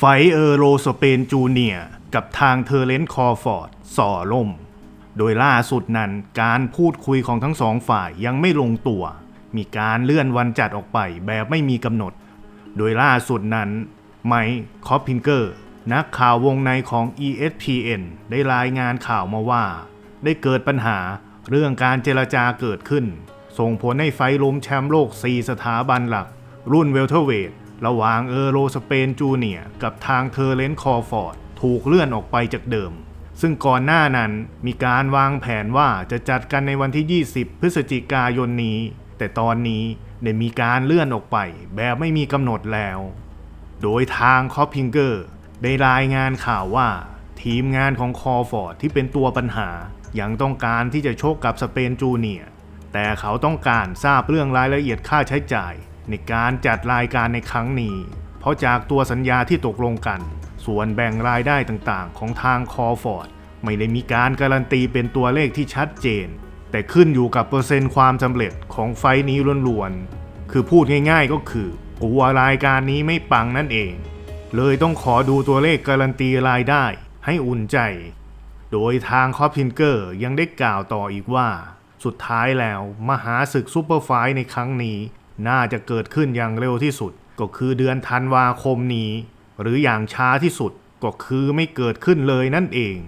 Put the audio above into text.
ไฟเออโรสเปนจูเนียกับทางเทอร์เลนต์คอร์ฟอร์ดส่อล่ม โดยล่าสุดนั้นการพูดคุยของทั้งสองฝ่ายยังไม่ลงตัว มีการเลื่อนวันจัดออกไปแบบไม่มีกำหนด โดยล่าสุดนั้น ไมค์คอปพิงเกอร์ นักข่าววงในของ ESPN ได้รายงานข่าวมาว่า ได้เกิดปัญหาเรื่องการเจรจาเกิดขึ้น ส่งผลให้ไฟล้มแชมป์โลก 4 สถาบันหลัก รุ่นเวลเทอร์เวท ระหว่างเออโรสเปนจูเนียกับทางเทอร์เลนคอร์ฟอร์ดถูกเลื่อนออกไปจากเดิม ซึ่งก่อนหน้านั้นมีการวางแผนว่าจะจัดกันในวันที่ 20 พฤศจิกายนนี้ แต่ตอนนี้ได้มีการเลื่อนออกไปแบบไม่มีกำหนดแล้ว โดยทางคอปพิงเกอร์ได้รายงานข่าวว่า ทีมงานของคอฟอร์ดที่เป็นตัวปัญหายังต้องการที่จะโชคกับสเปนจูเนียแต่เขาต้องการทราบเรื่องรายละเอียดค่าใช้จ่าย ในการจัดรายการในครั้งนี้ เพราะจากตัวสัญญาที่ตกลงกัน ส่วนแบ่งรายได้ต่างๆ ของทางคอฟอร์ดไม่ได้มีการการันตีเป็นตัวเลขที่ชัดเจน แต่ขึ้นอยู่กับเปอร์เซ็นต์ความสำเร็จของไฟนี้ล้วนๆ คือพูดง่ายๆก็คือกลัวรายการนี้ไม่ปังนั่นเอง เลยต้องขอดูตัวเลขการันตีรายได้ให้อุ่นใจ โดยทางคอพินเกอร์ยังได้กล่าวต่ออีกว่า สุดท้ายแล้วมหาศึกซูเปอร์ไฟในครั้งนี้ น่าจะเกิดขึ้นอย่างเร็วที่สุด ก็คือเดือนธันวาคมนี้ หรืออย่างช้าที่สุดก็คือไม่เกิดขึ้นเลยนั่นเอง